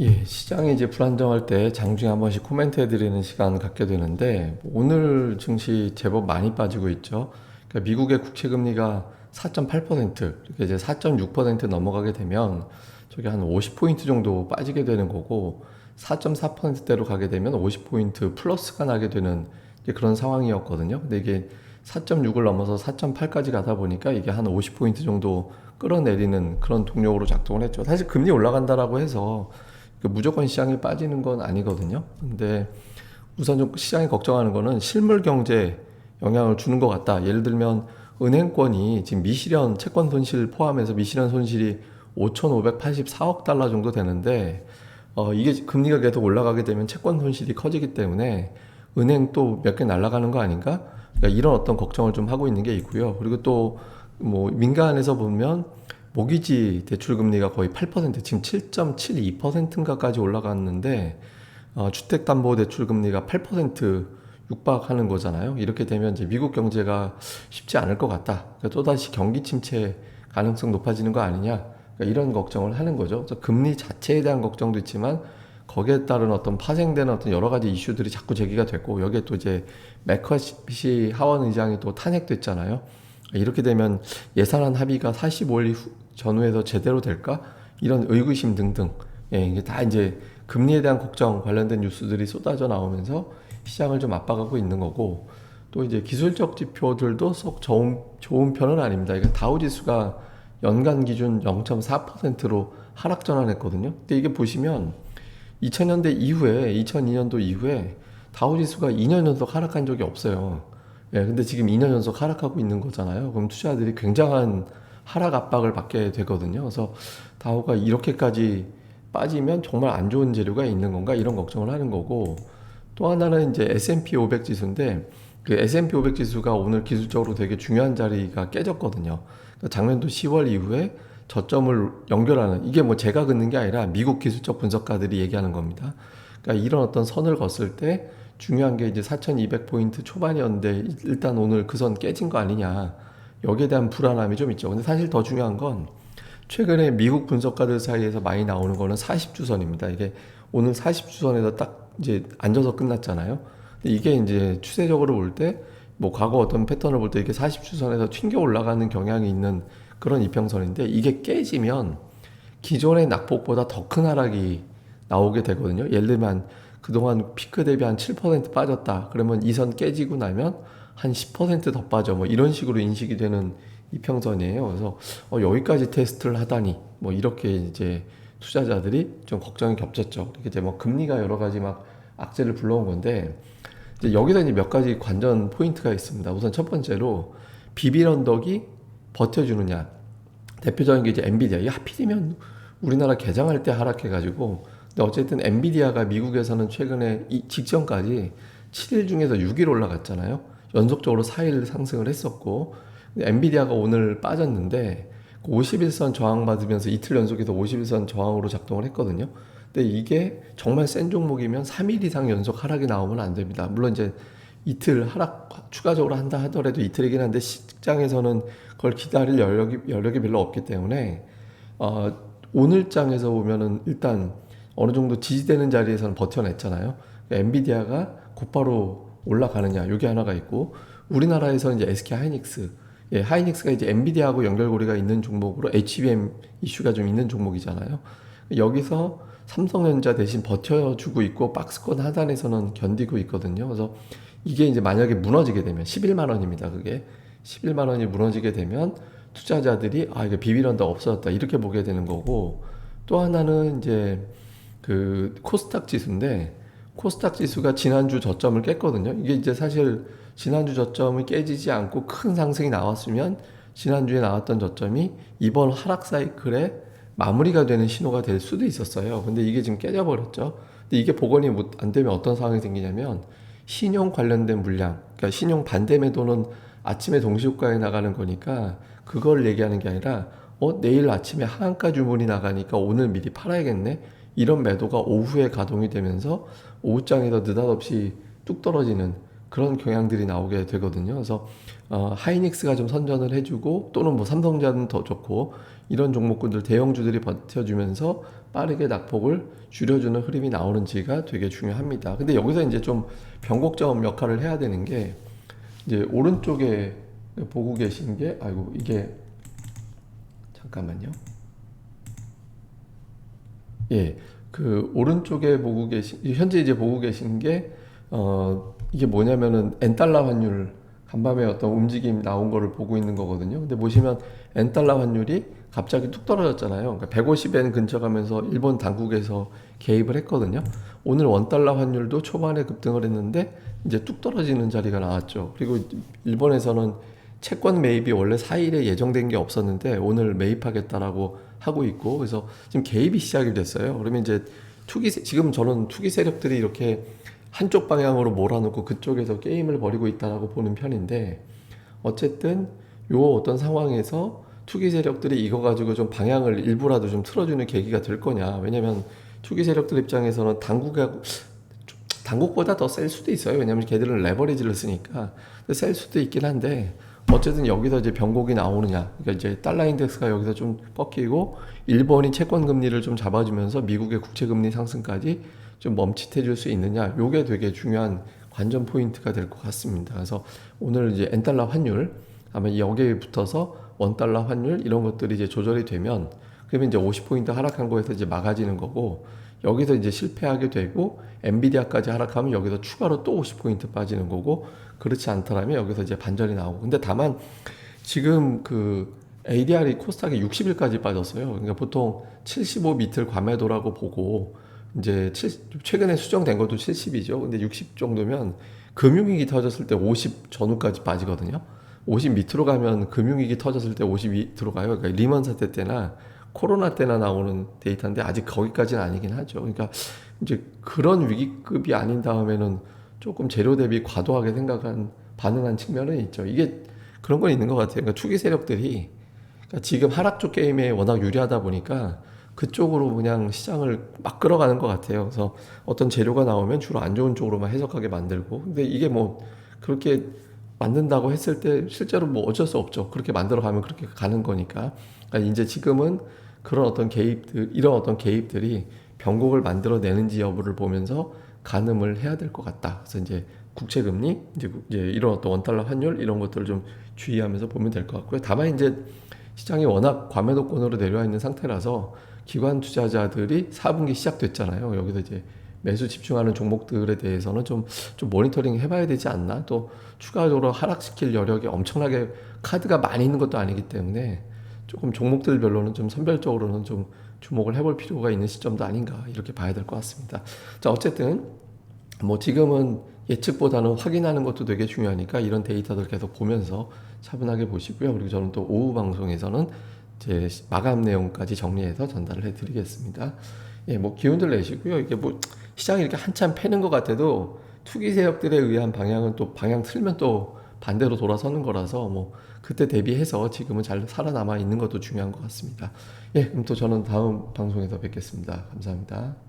예, 시장이 이제 불안정할 때 장중에 한 번씩 코멘트 해드리는 시간 갖게 되는데 오늘 증시 제법 많이 빠지고 있죠. 그러니까 미국의 국채 금리가 4.8% 이렇게 이제 4.6% 넘어가게 되면 저게 한 50포인트 정도 빠지게 되는 거고 4.4%대로 가게 되면 50포인트 플러스가 나게 되는 그런 상황이었거든요. 근데 이게 4.6을 넘어서 4.8까지 가다 보니까 이게 한 50포인트 정도 끌어내리는 그런 동력으로 작동을 했죠. 사실 금리 올라간다라고 해서 그 무조건 시장이 빠지는 건 아니거든요. 근데 우선 좀 시장이 걱정하는 거는 실물 경제에 영향을 주는 것 같다. 예를 들면 은행권이 지금 미실현 채권 손실 포함해서 미실현 손실이 5,584억 달러 정도 되는데 어, 이게 금리가 계속 올라가게 되면 채권 손실이 커지기 때문에 은행 또 몇 개 날아가는 거 아닌가? 그러니까 이런 어떤 걱정을 좀 하고 있는 게 있고요. 그리고 또 뭐 민간에서 보면 모기지 대출 금리가 거의 8% 지금 7.72%인가까지 올라갔는데 어, 주택담보대출 금리가 8% 육박하는 거잖아요. 이렇게 되면 이제 미국 경제가 쉽지 않을 것 같다. 그러니까 또다시 경기 침체 가능성 높아지는 거 아니냐. 그러니까 이런 걱정을 하는 거죠. 그래서 금리 자체에 대한 걱정도 있지만 거기에 따른 어떤 파생되는 어떤 여러 가지 이슈들이 자꾸 제기가 됐고 여기에 또 이제 매커시 하원 의장이 또 탄핵됐잖아요. 이렇게 되면 예산안 합의가 45일 후- 전후에서 제대로 될까? 이런 의구심 등등. 예, 이게 다 이제 금리에 대한 걱정 관련된 뉴스들이 쏟아져 나오면서 시장을 좀 압박하고 있는 거고 또 이제 기술적 지표들도 썩 좋은, 좋은 편은 아닙니다. 이게 다우 지수가 연간 기준 0.4%로 하락 전환했거든요. 근데 이게 보시면 2000년대 이후에 2002년도 이후에 다우 지수가 2년 연속 하락한 적이 없어요. 예, 근데 지금 2년 연속 하락하고 있는 거잖아요. 그럼 투자자들이 굉장한 하락 압박을 받게 되거든요. 그래서 다우가 이렇게까지 빠지면 정말 안 좋은 재료가 있는 건가 이런 걱정을 하는 거고 또 하나는 이제 S&P 500 지수인데 그 S&P 500 지수가 오늘 기술적으로 되게 중요한 자리가 깨졌거든요. 그러니까 작년도 10월 이후에 저점을 연결하는 이게 뭐 제가 긋는 게 아니라 미국 기술적 분석가들이 얘기하는 겁니다. 그러니까 이런 어떤 선을 걷을 때 중요한 게 이제 4,200 포인트 초반이었는데 일단 오늘 그 선 깨진 거 아니냐. 여기에 대한 불안함이 좀 있죠. 근데 사실 더 중요한 건 최근에 미국 분석가들 사이에서 많이 나오는 거는 40주선입니다. 이게 오늘 40주선에서 딱 이제 앉아서 끝났잖아요. 근데 이게 이제 추세적으로 볼 때 뭐 과거 어떤 패턴을 볼 때 이게 40주선에서 튕겨 올라가는 경향이 있는 그런 이평선인데 이게 깨지면 기존의 낙폭보다 더 큰 하락이 나오게 되거든요. 예를 들면 그동안 피크 대비 한 7% 빠졌다. 그러면 이 선 깨지고 나면 한 10%더 빠져. 뭐 이런 식으로 인식이 되는 이평선이에요. 그래서 어, 여기까지 테스트를 하다니 뭐 이렇게 이제 투자자들이 좀 걱정이 겹쳤죠. 이제 뭐 금리가 여러 가지 막 악재를 불러온 건데 이제 여기서 이제 몇 가지 관전 포인트가 있습니다. 우선 첫 번째로 비빌 언덕이 버텨주느냐. 대표적인 게 이제 엔비디아. 이 하필이면 우리나라 개장할 때 하락해가지고 근데 어쨌든 엔비디아가 미국에서는 최근에 이 직전까지 7일 중에서 6일 올라갔잖아요. 연속적으로 4일 상승을 했었고 엔비디아가 오늘 빠졌는데 51선 저항 받으면서 이틀 연속해서 51선 저항으로 작동을 했거든요. 근데 이게 정말 센 종목이면 3일 이상 연속 하락이 나오면 안 됩니다. 물론 이제 이틀 하락 추가적으로 한다 하더라도 이틀이긴 한데 시장에서는 그걸 기다릴 여력이 여력이 별로 없기 때문에 어, 오늘 장에서 보면은 일단 어느 정도 지지되는 자리에서는 버텨냈잖아요. 엔비디아가 곧바로 올라가느냐 이게 하나가 있고 우리나라에서는 이제 SK 하이닉스 예, 하이닉스가 이제 엔비디아하고 연결고리가 있는 종목으로 HBM 이슈가 좀 있는 종목이잖아요. 여기서 삼성전자 대신 버텨주고 있고 박스권 하단에서는 견디고 있거든요. 그래서 이게 이제 만약에 무너지게 되면 11만 원입니다. 그게 11만 원이 무너지게 되면 투자자들이 아 이게 비비런다 없어졌다 이렇게 보게 되는 거고 또 하나는 이제 그 코스닥 지수인데 코스닥 지수가 지난주 저점을 깼거든요. 이게 이제 사실 지난주 저점이 깨지지 않고 큰 상승이 나왔으면 지난주에 나왔던 저점이 이번 하락 사이클에 마무리가 되는 신호가 될 수도 있었어요. 근데 이게 지금 깨져버렸죠. 근데 이게 복원이 못- 안 되면 어떤 상황이 생기냐면 신용 관련된 물량, 그러니까 신용 반대 매도는 아침에 동시효과에 나가는 거니까 그걸 얘기하는 게 아니라 어 내일 아침에 하한가 주문이 나가니까 오늘 미리 팔아야겠네 이런 매도가 오후에 가동이 되면서 오후장에서 느닷없이 뚝 떨어지는 그런 경향들이 나오게 되거든요. 그래서 어, 하이닉스가 좀 선전을 해주고 또는 뭐 삼성전자는 더 좋고 이런 종목군들 대형주들이 버텨주면서 빠르게 낙폭을 줄여주는 흐름이 나오는지가 되게 중요합니다. 근데 여기서 이제 좀 변곡점 역할을 해야 되는 게 이제 오른쪽에 보고 계신 게 아이고 이게 잠깐만요. 예, 그 오른쪽에 보고 계신 현재 이제 보고 계신 게 어, 이게 뭐냐면은 엔달러 환율 간밤에 어떤 움직임 나온 거를 보고 있는 거거든요. 근데 보시면 엔달러 환율이 갑자기 뚝 떨어졌잖아요. 그러니까 150엔 근처 가면서 일본 당국에서 개입을 했거든요. 오늘 원 달러 환율도 초반에 급등을 했는데 이제 뚝 떨어지는 자리가 나왔죠. 그리고 일본에서는 채권 매입이 원래 4일에 예정된 게 없었는데 오늘 매입하겠다라고 하고 있고 그래서 지금 개입이 시작이 됐어요. 그러면 이제 투기 세- 지금 저는 투기 세력들이 이렇게 한쪽 방향으로 몰아놓고 그쪽에서 게임을 벌이고 있다라고 보는 편인데 어쨌든 요 어떤 상황에서 투기 세력들이 이거 가지고 좀 방향을 일부라도 좀 틀어주는 계기가 될 거냐. 왜냐면 투기 세력들 입장에서는 당국하고 당국보다 더 셀 수도 있어요. 왜냐면 걔들은 레버리지를 쓰니까. 셀 수도 있긴 한데 어쨌든 여기서 이제 변곡이 나오느냐. 그러니까 이제 달러 인덱스가 여기서 좀 꺾이고 일본이 채권 금리를 좀 잡아주면서 미국의 국채 금리 상승까지 좀 멈칫해 줄수 있느냐. 요게 되게 중요한 관전 포인트가 될 것 같습니다. 그래서 오늘 이제 엔달러 환율 아마 여기에 붙어서 원 달러 환율 이런 것들이 이제 조절이 되면 그러면 이제 50포인트 하락한 거에서 이제 막아지는 거고 여기서 이제 실패하게 되고 엔비디아까지 하락하면 여기서 추가로 또 50포인트 빠지는 거고 그렇지 않더라면 여기서 이제 반전이 나오고 근데 다만 지금 그 ADR이 코스닥이 60일까지 빠졌어요. 그러니까 보통 75 밑을 과매도라고 보고 이제 7 최근에 수정된 것도 70이죠. 근데 60 정도면 금융위기 터졌을 때 50 전후까지 빠지거든요. 50 밑으로 가면 금융위기 터졌을 때 50 밑으로 가요. 그러니까 리먼 사태 때나 코로나 때나 나오는 데이터인데 아직 거기까지는 아니긴 하죠. 그러니까 이제 그런 위기급이 아닌 다음에는 조금 재료 대비 과도하게 생각한 반응한 측면은 있죠. 이게 그런 건 있는 것 같아요. 그러니까 투기 세력들이 그러니까 지금 하락 쪽 게임에 워낙 유리하다 보니까 그쪽으로 그냥 시장을 막 끌어가는 것 같아요. 그래서 어떤 재료가 나오면 주로 안 좋은 쪽으로만 해석하게 만들고. 근데 이게 뭐 그렇게 만든다고 했을 때 실제로 뭐 어쩔 수 없죠. 그렇게 만들어 가면 그렇게 가는 거니까. 그러니까 이제 지금은 그런 어떤 개입들, 이런 어떤 개입들이 변곡을 만들어내는지 여부를 보면서 가늠을 해야 될 것 같다. 그래서 이제 국채 금리, 이제, 이런 어떤 원달러 환율 이런 것들을 좀 주의하면서 보면 될 것 같고요. 다만 이제 시장이 워낙 과매도권으로 내려와 있는 상태라서 기관 투자자들이 4분기 시작됐잖아요. 여기서 이제 매수 집중하는 종목들에 대해서는 좀, 좀 모니터링 해봐야 되지 않나? 또 추가적으로 하락시킬 여력이 엄청나게 카드가 많이 있는 것도 아니기 때문에 조금 종목들별로는 좀 선별적으로는 좀 주목을 해볼 필요가 있는 시점도 아닌가 이렇게 봐야 될 것 같습니다. 자, 어쨌든 뭐 지금은 예측보다는 확인하는 것도 되게 중요하니까 이런 데이터들 계속 보면서 차분하게 보시고요. 그리고 저는 또 오후 방송에서는 제 마감 내용까지 정리해서 전달을 해드리겠습니다. 예, 뭐 기운들 내시고요. 이게 뭐 시장이 이렇게 한참 패는 것 같아도 투기 세력들에 의한 방향은 또 방향 틀면 또 반대로 돌아서는 거라서 뭐 그때 대비해서 지금은 잘 살아남아 있는 것도 중요한 것 같습니다. 예, 그럼 또 저는 다음 방송에서 뵙겠습니다. 감사합니다.